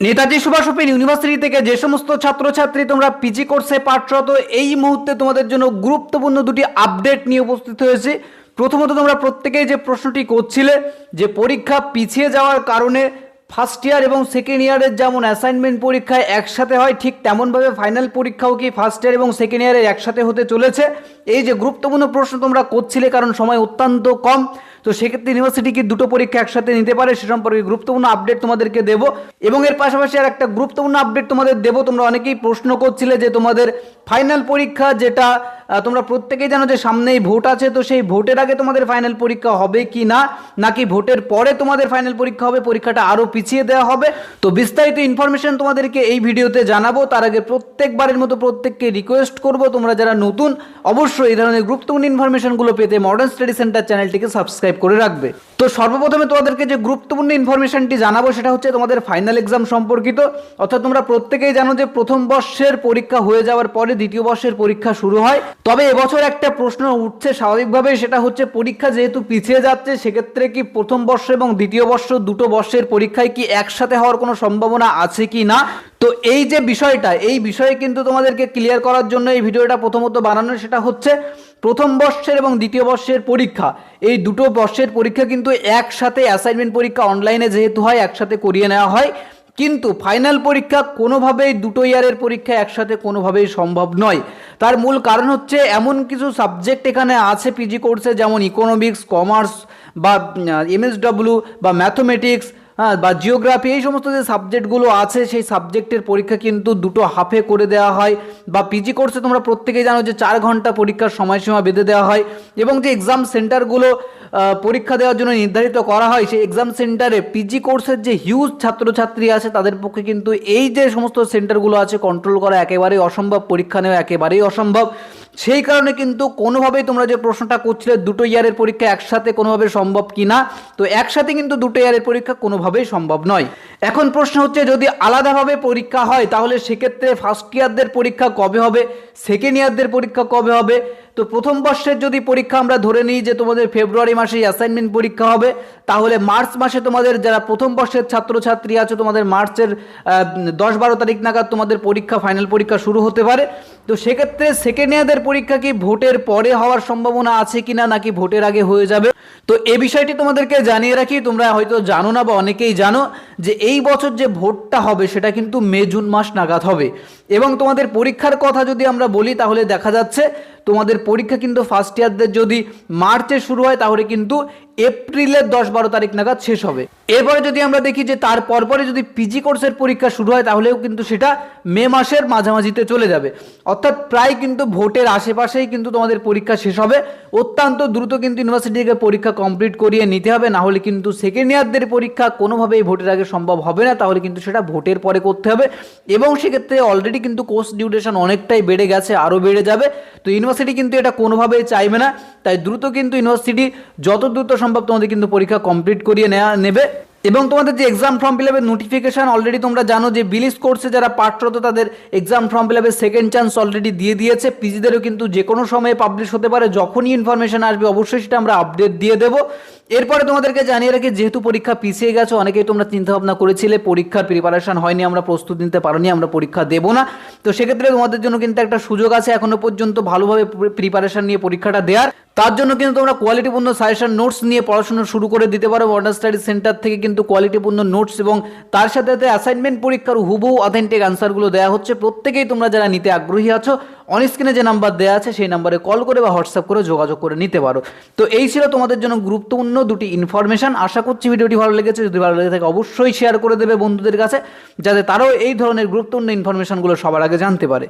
Netaji Subhash open university থেকে যে সমস্ত ছাত্রছাত্রী তোমরা পিজি কোর্সে পাঠরত, এই মুহূর্তে তোমাদের জন্য গুরুত্বপূর্ণ দুটি আপডেট নিয়ে উপস্থিত হয়েছে। প্রথমত তোমরা প্রত্যেকেই যে প্রশ্নটি করছিলে, যে পরীক্ষা পিছিয়ে যাওয়ার কারণে ফার্স্ট ইয়ার এবং সেকেন্ড ইয়ারের যেমন অ্যাসাইনমেন্ট পরীক্ষায় একসাথে হয়, ঠিক তেমনভাবে ফাইনাল পরীক্ষাও কি ফার্স্ট ইয়ার এবং সেকেন্ড ইয়ারে একসাথে হতে চলেছে। এই যে গুরুত্বপূর্ণ প্রশ্ন তোমরা করছিলে, কারণ সময় অত্যন্ত কম, তো সেক্ষেত্রে ইউনিভার্সিটি কি দুটো পরীক্ষা একসাথে নিতে পারে সে সম্পর্কে গুরুত্বপূর্ণ আপডেট তোমাদেরকে দেবো। এবং এর পাশাপাশি আর একটা গুরুত্বপূর্ণ আপডেট তোমাদের দেবো, তোমরা অনেকেই প্রশ্ন করছিলে যে তোমাদের ফাইনাল পরীক্ষা যেটা তোমরা প্রত্যেকেই জানো যে সামনেই ভোট আছে, তো সেই ভোটের আগে তোমাদের ফাইনাল পরীক্ষা হবে কি না? নাকি ভোটের পরে তোমাদের ফাইনাল পরীক্ষা হবে, পরীক্ষাটা আরও পিছিয়ে দেওয়া হবে? তো বিস্তারিত ইনফরমেশন তোমাদেরকে এই ভিডিওতে জানাব। তার আগে প্রত্যেকবারের মতো প্রত্যেককে রিকোয়েস্ট করব, তোমরা যারা নতুন, অবশ্যই এই ধরনের গুরুত্বপূর্ণ ইনফরমেশনগুলো পেতে মডার্ন স্টাডি সেন্টার চ্যানেলটিকে সাবস্ক্রাইব করে রাখবে। তো সর্বপ্রথমে তোমাদেরকে যে গুরুত্বপূর্ণ ইনফরমেশনটি জানাব, সেটা হচ্ছে তোমাদের ফাইনাল এক্সাম সম্পর্কিত। অর্থাৎ তোমরা প্রত্যেকেই জানো যে প্রথম বর্ষের পরীক্ষা হয়ে যাওয়ার পরে দ্বিতীয় বর্ষের পরীক্ষা শুরু হয়। তবে এবছর একটা প্রশ্ন উঠছে স্বাভাবিকভাবে সেটা হচ্ছে পরীক্ষা যেহেতু পিছিয়ে যাচ্ছে, সেক্ষেত্রে কি প্রথম বর্ষ এবং দ্বিতীয় বর্ষ দুটো বর্ষের পরীক্ষায় কি একসাথে হওয়ার কোনো সম্ভাবনা আছে কি না? তো এই যে বিষয়টা, এই বিষয়ে কিন্তু তোমাদেরকে ক্লিয়ার করার জন্য এই ভিডিওটা প্রথমত বানানো সেটা হচ্ছে প্রথম বর্ষের এবং দ্বিতীয় বর্ষের পরীক্ষা। এই দুটো বর্ষের পরীক্ষা কিন্তু একসাথে অ্যাসাইনমেন্ট পরীক্ষা অনলাইনে যেহেতু হয়, একসাথে করিয়ে নেওয়া হয়। কিন্তু ফাইনাল পরীক্ষা কোনোভাবেই দুটো ইয়ারের পরীক্ষা একসাথে কোনোভাবেই সম্ভব নয়। তার মূল কারণ হচ্ছে এমন কিছু সাবজেক্ট এখানে আছে পিজি কোর্সে যেমন ইকোনমিক্স কমার্স বা এমএসডব্লিউ বা ম্যাথমেটিক্স হ্যাঁ বা জিওগ্রাফি এই সমস্ত যে সাবজেক্টগুলো আছে, সেই সাবজেক্টের পরীক্ষা কিন্তু দুটো হাফে করে দেওয়া হয়। বা পিজি কোর্সে তোমরা প্রত্যেকেই জানো যে চার ঘণ্টা পরীক্ষার সময়সীমা বেঁধে দেওয়া হয়। এবং যে এক্সাম সেন্টারগুলো পরীক্ষা দেওয়ার জন্য নির্ধারিত করা হয়। সেই এক্সাম সেন্টারে পিজি কোর্সের যে হিউজ ছাত্রছাত্রী আছে, তাদের পক্ষে কিন্তু এই যে সমস্ত সেন্টারগুলো আছে কন্ট্রোল করা একেবারেই অসম্ভব, পরীক্ষা নেওয়া একেবারেই অসম্ভব। সেই কারণে কিন্তু কোনোভাবেই তোমরা যে প্রশ্নটা করছিলে, দুটো ইয়ারের পরীক্ষা একসাথে কোনোভাবে সম্ভব কি না তো একসাথে কিন্তু দুটো ইয়ারের পরীক্ষা কোনোভাবেই সম্ভব নয়। এখন প্রশ্ন হচ্ছে, যদি আলাদাভাবে পরীক্ষা হয়, তাহলে সেক্ষেত্রে ফার্স্ট ইয়ারদের পরীক্ষা কবে হবে? সেকেন্ড ইয়ারদের পরীক্ষা কবে হবে? তো প্রথম বর্ষের যদি পরীক্ষা আমরা ধরে নিই যে তোমাদের ফেব্রুয়ারি মাসে অ্যাসাইনমেন্ট পরীক্ষা হবে, তাহলে মার্চ মাসে তোমাদের যারা প্রথম বর্ষের ছাত্রছাত্রী আছে, তোমাদের মার্চের দশ বারো তারিখ নাগাদ তোমাদের পরীক্ষা ফাইনাল পরীক্ষা শুরু হতে পারে। তো সেক্ষেত্রে সেকেন্ড ইয়ারদের পরীক্ষা কি ভোটের পরে হওয়ার সম্ভাবনা আছে কিনা, নাকি ভোটের আগে হয়ে যাবে? তো এই বিষয়টি তোমাদেরকে জানিয়ে রাখি, তোমরা হয়তো জানো না বা অনেকেই জানো যে এই বছর যে ভোটটা হবে, সেটা কিন্তু মে জুন মাস নাগাদ হবে। এবং তোমাদের পরীক্ষার কথা যদি আমরা বলি, তাহলে দেখা যাচ্ছে তোমাদের পরীক্ষা কিন্তু ফার্স্ট ইয়ারদের যদি মার্চে শুরু হয় তাহলে কিন্তু এপ্রিলের দশ বারো তারিখ নাগাদ শেষ হবে। এরপরে যদি আমরা দেখি যে তার পরপরে যদি পিজি কোর্সের পরীক্ষা শুরু হয়, তাহলেও কিন্তু সেটা মে মাসের মাঝামাঝিতে চলে যাবে। অর্থাৎ প্রায় কিন্তু ভোটের আশেপাশেই কিন্তু তোমাদের পরীক্ষা শেষ হবে। অত্যন্ত দ্রুত কিন্তু ইউনিভার্সিটিকে পরীক্ষা কমপ্লিট করিয়ে নিতে হবে। না হলে কিন্তু সেকেন্ড ইয়ারদের পরীক্ষা কোনোভাবেই ভোটের আগে সম্ভব হবে না। তাহলে কিন্তু সেটা ভোটের পরে করতে হবে। এবং সেক্ষেত্রে অলরেডি কিন্তু কোর্স ডিউরেশন অনেকটাই বেড়ে গেছে, আরও বেড়ে যাবে। তো ইউনিভার্সিটি কিন্তু এটা কোনোভাবেই চাইবে না। তাই দ্রুত কিন্তু ইউনিভার্সিটি যত দ্রুত সম্ভব তোমাদের কিন্তু পরীক্ষা কমপ্লিট করিয়ে নেওয়া নেবে। এবং তোমাদের যে এক্সাম ফর্ম ফিল আপের নোটিফিকেশান অলরেডি তোমরা জানো যে বিলিস কোর্সে যারা পাঠরত তাদের এক্সাম ফর্ম ফিল আপের সেকেন্ড চান্স অলরেডি দিয়ে দিয়েছে। পিজিদেরও কিন্তু যে কোনো সময়ে পাবলিশ হতে পারে। যখনই ইনফরমেশান আসবে অবশ্যই সেটা আমরা আপডেট দিয়ে দেবো। এরপরে তোমাদেরকে জানিয়ে রাখি, যেহেতু পরীক্ষা পিছিয়ে গেছো, অনেকেই তোমরা চিন্তা ভাবনা করেছিলে, পরীক্ষার প্রিপারেশন হয়নি, আমরা প্রস্তুতি নিতে পারিনি, আমরা পরীক্ষা দেবো না। তো সেক্ষেত্রে তোমাদের জন্য কিন্তু একটা সুযোগ আছে, এখনও পর্যন্ত ভালোভাবে প্রিপারেশন নিয়ে পরীক্ষাটা দেওয়ার তার জন্য কিন্তু তোমরা কোয়ালিটিপূর্ণ সাজেশন নোটস নিয়ে পড়াশোনা শুরু করে দিতে পারো মডার্ন স্টাডি সেন্টার থেকে কিন্তু কোয়ালিটিপূর্ণ নোটস এবং তার সাথে সাথে অ্যাসাইনমেন্ট পরীক্ষার হুবহু অথেন্টিক আনসারগুলো দেওয়া হচ্ছে। প্রত্যেকেই তোমরা যারা নিতে আগ্রহী আছো অন স্ক্রিনে যে নাম্বার দেওয়া আছে, সেই নাম্বারে কল করে বা হোয়াটসঅ্যাপ করে যোগাযোগ করে নিতে পারো। তো এই ছিল তোমাদের জন্য গুরুত্বপূর্ণ দুটি ইনফরমেশান আশা করছি ভিডিওটি ভালো লেগেছে। যদি ভালো লেগে থাকে, অবশ্যই শেয়ার করে দেবে বন্ধুদের কাছে, যাতে তারাও এই ধরনের গুরুত্বপূর্ণ ইনফরমেশানগুলো সবার আগে জানতে পারে।